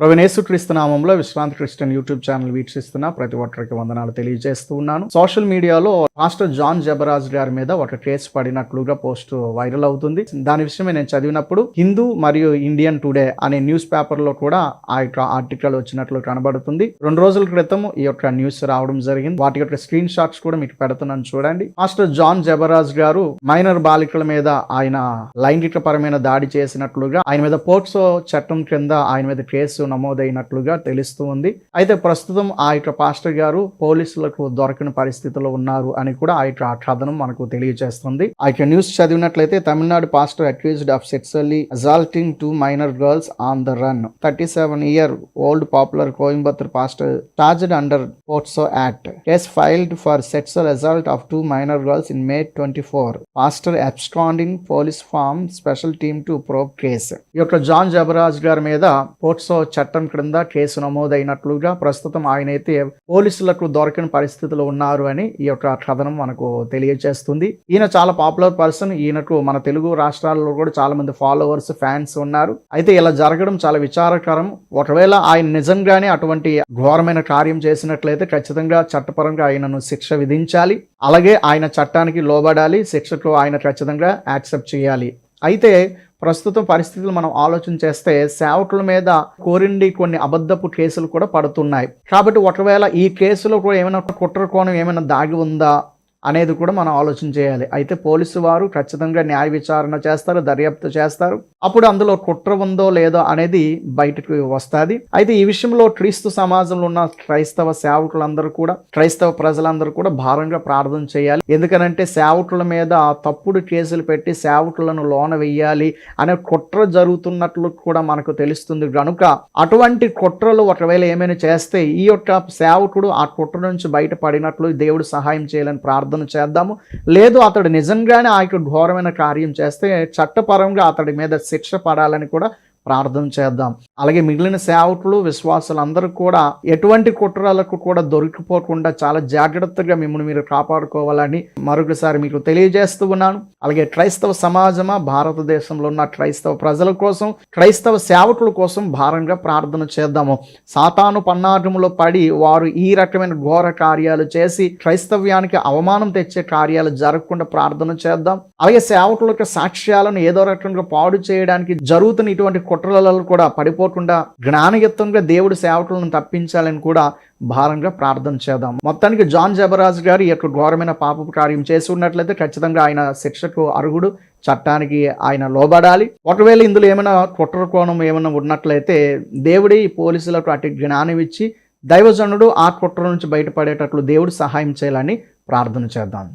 ప్రవీణేశు క్రీస్తు నామంలో విశ్రాంతి క్రిస్టియన్ యూట్యూబ్ ఛానల్ వీక్షిస్తున్న ప్రతి ఒక్కరికి వందనాలు తెలియజేస్తూ ఉన్నాను. సోషల్ మీడియాలో మాస్టర్ జాన్ జబరాజ్ గారి మీద ఒక కేసు పడినట్లుగా పోస్ట్ వైరల్ అవుతుంది. దాని విషయమే నేను చదివినప్పుడు హిందూ మరియు ఇండియన్ టుడే అనే న్యూస్ పేపర్లో కూడా ఆ యొక్క ఆర్టికల్ వచ్చినట్లు కనబడుతుంది. రెండు రోజుల క్రితం ఈ యొక్క న్యూస్ రావడం జరిగింది. వాటి యొక్క స్క్రీన్ షాట్స్ కూడా మీకు పెడుతున్నాను చూడండి. మాస్టర్ జాన్ జబరాజ్ గారు మైనర్ బాలికల మీద ఆయన లైంగిక పరమైన దాడి చేసినట్లుగా ఆయన మీద పోక్సో చట్టం కింద ఆయన మీద కేసు నమోదైనట్లుగా తెలుస్తూ ఉంది. అయితే ప్రస్తుతం ఆ యొక్క పాస్టర్ గారు పోలీసులకు దొరకని పరిస్థితిలో ఉన్నారు అని కూడా ఆ యొక్క కథనం మనకు తెలియజేస్తుంది. ఆ యొక్క న్యూస్ చదివినట్లయితే Tamil Nadu pastor accused of sexually assaulting two minor girls on the run. Thirty seven year old popular Coimbatore pastor charged under POCSO act. Case filed for sexual assault of two minor girls in May twenty four. Pastor absconding police form special team to probe case ఈ యొక్క John Jabaraj గారి మీద POCSO చట్టం క్రింద case నమోదైనట్లుగా ప్రస్తుతం ఆయన అయితే పోలీసులకు దొరకని పరిస్థితిలో ఉన్నారు అని ఈ యొక్క కథనం మనకు తెలియజేస్తుంది. ఈయన చాలా పాపులర్ పర్సన్ ఈయనకు మన తెలుగు రాష్ట్రాల్లో కూడా చాలా మంది ఫాలోవర్స్ ఫ్యాన్స్ ఉన్నారు. అయితే ఇలా జరగడం చాలా విచారకరం. ఒకవేళ ఆయన నిజంగానే అటువంటి ఘోరమైన కార్యం చేసినట్లయితే ఖచ్చితంగా చట్టపరంగా ఆయనను శిక్ష విధించాలి. అలాగే ఆయన చట్టానికి లోబడాలి శిక్షకు ఆయన ఖచ్చితంగా యాక్సెప్ట్ చేయాలి. అయితే ప్రస్తుతం పరిస్థితులు మనం ఆలోచన చేస్తే సేవకుల మీద కోరిండి కొన్ని అబద్ధపు కేసులు కూడా పడుతున్నాయి. కాబట్టి ఒకవేళ ఈ కేసులో కూడా ఏమైనా కుట్ర కోణం ఏమైనా దాగి ఉందా అనేది కూడా మనం ఆలోచన చేయాలి. అయితే పోలీసు వారు ఖచ్చితంగా న్యాయ విచారణ చేస్తారు దర్యాప్తు చేస్తారు. అప్పుడు అందులో కుట్ర ఉందో లేదో అనేది బయటకు వస్తుంది. అయితే ఈ విషయంలో క్రీస్తు సమాజంలో ఉన్న క్రైస్తవ సేవకులందరూ కూడా క్రైస్తవ ప్రజలందరూ కూడా భారంగా ప్రార్థన చేయాలి. ఎందుకనంటే సేవకుల మీద తప్పుడు కేసులు పెట్టి సేవకులను లోన వెయ్యాలి అనే కుట్ర జరుగుతున్నట్లు కూడా మనకు తెలుస్తుంది. కనుక అటువంటి కుట్రలు ఒకవేళ ఏమైనా చేస్తే ఈ యొక్క సేవకుడు ఆ కుట్ర నుంచి బయటపడినట్లు దేవుడు సహాయం చేయాలని ప్రార్థన చేద్దాము. లేదు అతడు నిజంగానే ఆ యొక్క ఘోరమైన కార్యం చేస్తే చట్టపరంగా అతడి మీద శిక్ష పడాలని కూడా ప్రార్థన చేద్దాం. అలాగే మిగిలిన సేవకులు విశ్వాసులు అందరూ కూడా ఎటువంటి కుట్రలకు కూడా దొరికిపోకుండా చాలా జాగ్రత్తగా మిమ్మల్ని మీరు కాపాడుకోవాలని మరొకసారి మీకు తెలియజేస్తూ ఉన్నాను. అలాగే క్రైస్తవ సమాజమా భారతదేశంలో ఉన్న క్రైస్తవ ప్రజల కోసం క్రైస్తవ సేవకుల కోసం భారంగా ప్రార్థన చేద్దాము. సాతాను పన్నాగములో పడి వారు ఈ రకమైన ఘోర కార్యాలు చేసి క్రైస్తవ్యానికి అవమానం తెచ్చే కార్యాలు జరగకుండా ప్రార్థన చేద్దాం. అలాగే సేవకుల యొక్క సాక్ష్యాలను ఏదో రకంగా పాడు చేయడానికి జరుగుతున్న ఇటువంటి కుట్రలలో కూడా పడిపోకుండా జ్ఞానయుక్తంగా దేవుడి సేవకులను తప్పించాలని కూడా భారంగా ప్రార్థన చేద్దాం. మొత్తానికి జాన్ జబరాజ్ గారు ఈ యొక్క ఘోరమైన పాపపు కార్యం చేసి ఉన్నట్లయితే ఖచ్చితంగా ఆయన శిక్షకు అర్హుడు. చట్టానికి ఆయన లోబడాలి. ఒకవేళ ఇందులో ఏమైనా కుట్ర కోణం ఏమైనా ఉన్నట్లయితే దేవుడి పోలీసులకు అటు జ్ఞానం ఇచ్చి దైవజనుడు ఆ కుట్ర నుంచి బయటపడేటట్లు దేవుడు సహాయం చేయాలని ప్రార్థన చేద్దాం.